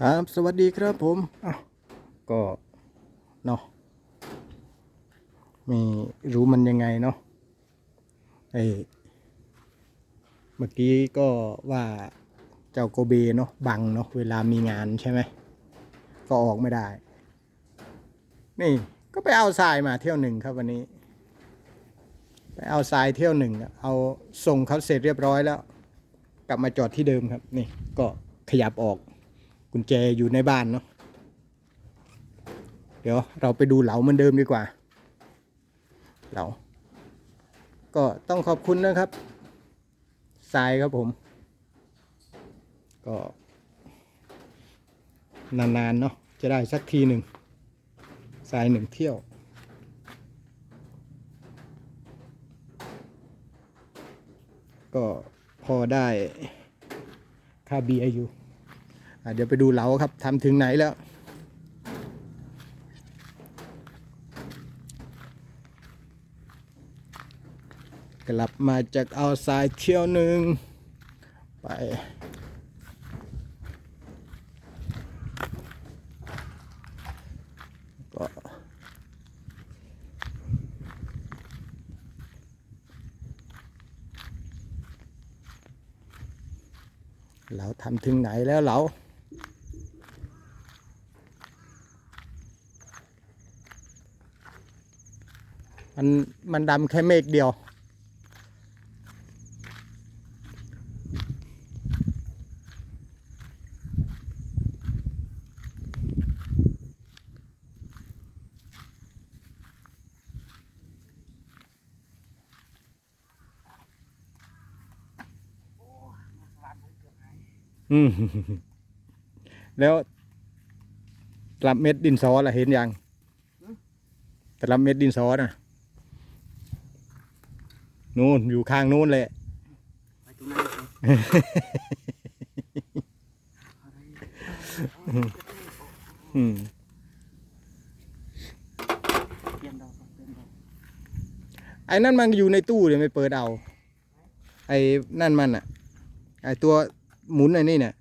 ครับสวัสดีครับผมอ้าวก็เนาะไม่รู้มันยังไงเนาะไอเมื่อกี้ก็ว่าเจ้าโกเบเนาะบังเนาะเวลามีงานใช่ไหมก็ออกไม่ได้ นี่ก็ไปเอาทรายมาเที่ยวหนึ่งครับวันนี้ ไปเอาทรายเที่ยวหนึ่งอะเอาส่งเขาเสร็จเรียบร้อยแล้ว กลับมาจอดที่เดิมครับ นี่ก็ ขยับออก กุญแจอยู่ในบ้านเนาะเดี๋ยวเราไปดูเหลาเหมือนเดิมดีกว่า เหลา ก็ต้องขอบคุณนะครับทรายครับผม ก็ นานๆเนาะจะได้สักทีหนึ่งทรายหนึ่งเที่ยวก็พอได้ ค่า BIU เดี๋ยวไปดูเหลาครับทำถึงไหนแล้ว กลับมาจากเอาทรายเที่ยวหนึ่งไป เราทำถึงไหนแล้วเรามันมันดำแค่เมฆเดียว อืมแล้วตลับเม็ดดินซอล่ะเห็นยังตลับเม็ดดินซอน่ะนู่นอยู่ข้างนู่นแหละไปตรงนั้นเลยอืมไอ้นั่นมันอยู่ในตู้เลยไม่เปิดเอา ไอ้นั่นมันอะ ไอ้ตัว หมุนไอ้นี่เนี่ย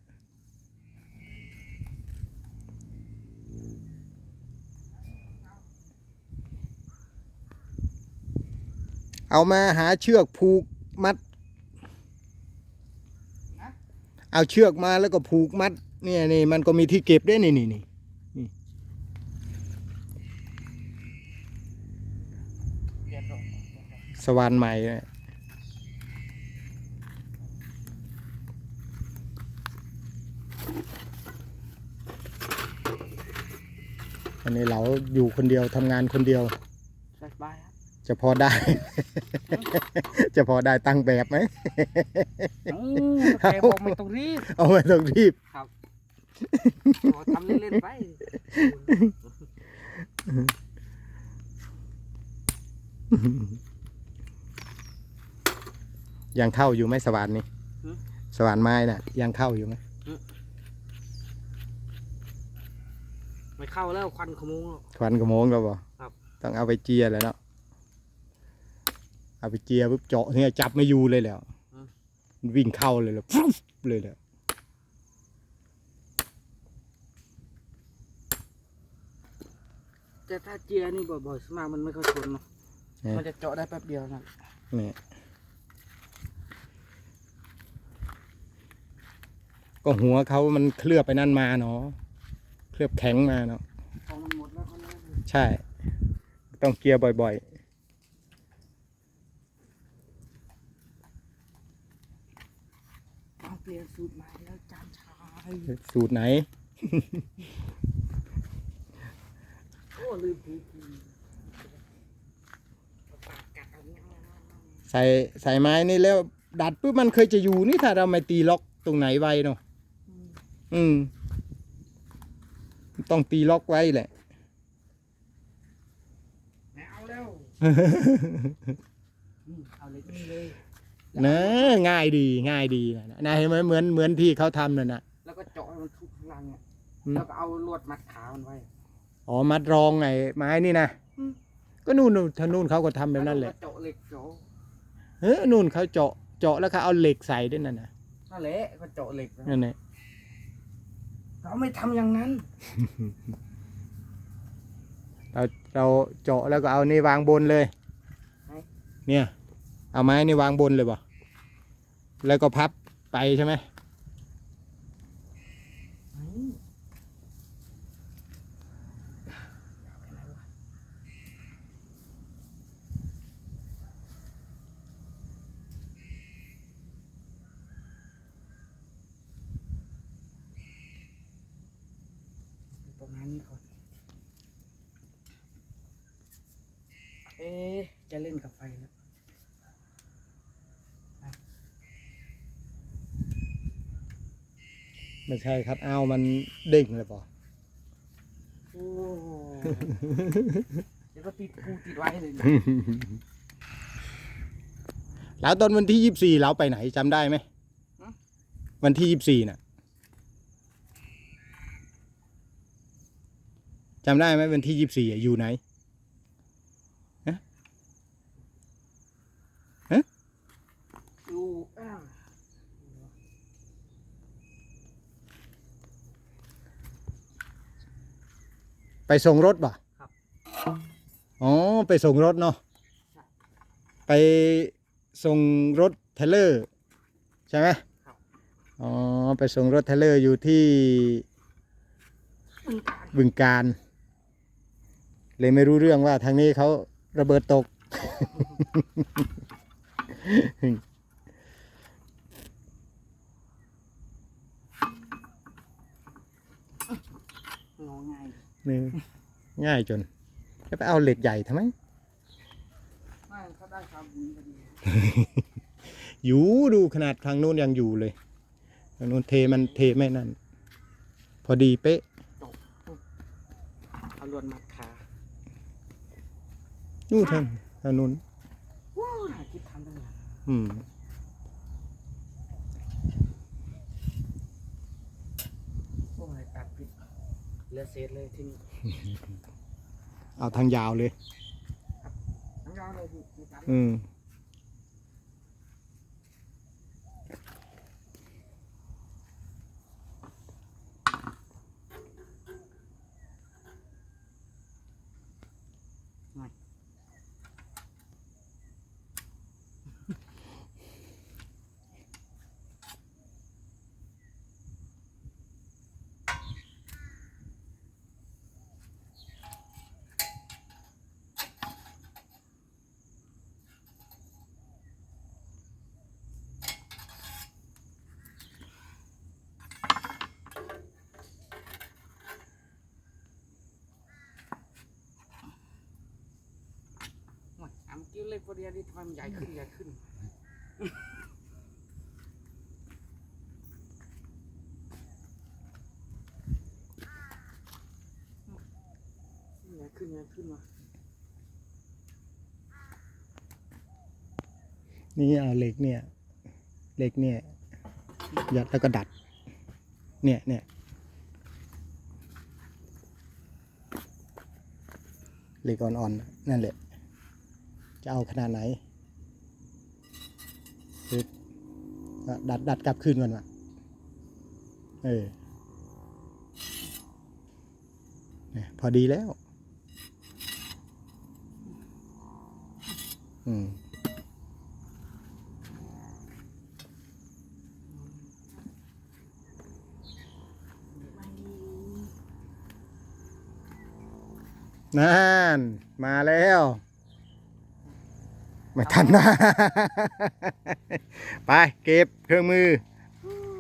เอามาหาเชือกผูกมัด เอาเชือกมาแล้วก็ผูกมัด เนี่ยนี่มันก็มีที่เก็บด้วยนี่นี่นี่สวรรค์ใหม่เนี่ย อันนี้เราอยู่คนเดียวทำงานคนเดียว สบายครับจะพอได้ จะพอได้ตั้งแบบไหมเออแกบอกไม่ต้องรีบเอาไว้ต้องรีบขอทำเล่นๆไป ยังเข้าอยู่ไหมสวรรค์นี่สวรรค์ไม้น่ะ ยังเข้าอยู่ไหม ไม่เข้าแล้วควันขโมงแล้ว ควันกระโมงแล้วบ่ครับ ต้องเอาไปเจียแล้วเนาะ เอาไปเจียปุ๊บเจาะเนี่ยจับไม่อยู่เลยแล้วมันวิ่งเข้าเลยแล้วปุ๊บเลยแล้วแต่ถ้าเจียนี่บ่อยๆสวนมากมันไม่ค่อยทนเนอะมันจะเจาะได้แป๊บเดียวนะนี่ก็หัวเขามันเคลือบไปนั่นมาเนาะเค ลือบแข็งมาเนาะของมันหมดแล้วก็เลยใช่ ต้องเกียร์บ่อยต้องเปลี่ยนสูตรใหม่แล้วจานชายๆสูตรไหน โอ้ลืมทีทีปากกัดเอาเงี้ยใส่ใส่ไม้นี่แล้ว ดัดปุ๊บมันเคยจะอยู่นี่ถ้าเราไม่ตีล็อกตรงไหนไว้เนาะอืม ต้องตีล็อกไว้แหละไม่เอาแล้วนี่เอาเลยนี่เลยนะง่ายดีง่ายดีนะนะเห็นไหมเหมือนเหมือนที่เขาทำนั่นนะแล้วก็เจาะให้มันทุกข้างล่างเนี่ยอืมแล้วก็เอาลวดมัดขามันไว้อ๋อมัดรองไงไม้นี่นะอืมก็นู่นนู่นทางนู่นเขาก็ทำแบบนั้นแหละวก็เจาะเหล็กเจาะเฮ้ยนู่นเขาเจาะเจาะแล้วเขาเอาเหล็กใส่ด้วยนั่นนะนั่นแหละก็เจาะเหล็กนะนั่นแหละ เราไม่ทำอย่างนั้น เราเราเจาะแล้วก็เอานี่วางบนเลย เนี่ย เอาไม้นี่วางบนเลยบ่แล้วก็พับไปใช่ไหม ประมาณนี้ก่อน เอ๊ะจะเล่นกับไฟแล้วไม่ใช่ครับเอามันเด้งเลยบ่โอ้เดี๋ยวก็ติดกูติดไว้เลยนะแล้วตอนวันที่ยี่สี่เราไปไหนจำได้ไหม วันที่ยี่สี่น่ะ จำได้ไหมวันที่ยี่สี่อยู่ไหนดูอ้าวไปส่งรถบ่ครับ อ๋อ ไปส่งรถเนาะ ไปส่งรถเทรลเลอร์ ใช่ไหมครับ อ๋อ ไปส่งรถเทรลเลอร์อยู่ที่มึงตายบึงการ เลยไม่รู้เรื่องว่าทางนี้เขาระเบิดตก งอง่ายนี่ง่ายจนจะไปเอาเหล็กใหญ่ทำไม ไม่เขาได้ความบุญพอดีอยู่ดูขนาดทางนู้นยังอยู่เลยทางนู้นเทมันเทไม่นั่น พอดีเป๊ะ เอาลวนมัดขา นู่นทางทางนู้นว้าวน่าคิดทำได้ไงอืมโอ้ยตัดผิดเหลือเศษเลยที่นี่เอาทางยาวเลย ทั้งยาวเลยพี่มีการอืม โอ้ยอะ เมื่อกี้เล็กพอดีนี่ทำไมมันใหญ่ขึ้นใหญ่ขึ้น ใหญ่ขึ้นใหญ่ขึ้นมานี่เอาเหล็กเนี่ยเหล็กเนี่ยยัดแล้วก็ดัด เนี่ยเนี่ยเหล็กอ่อนๆนั่นแหละ จะเอาขนาดไหนปึ๊บก็ดัดดัดกลับคืนมันว่ะเออเนี่ยพอดีแล้ว อืมนั่น มาแล้ว ไม่ทันนะ ไปเก็บเครื่องมือ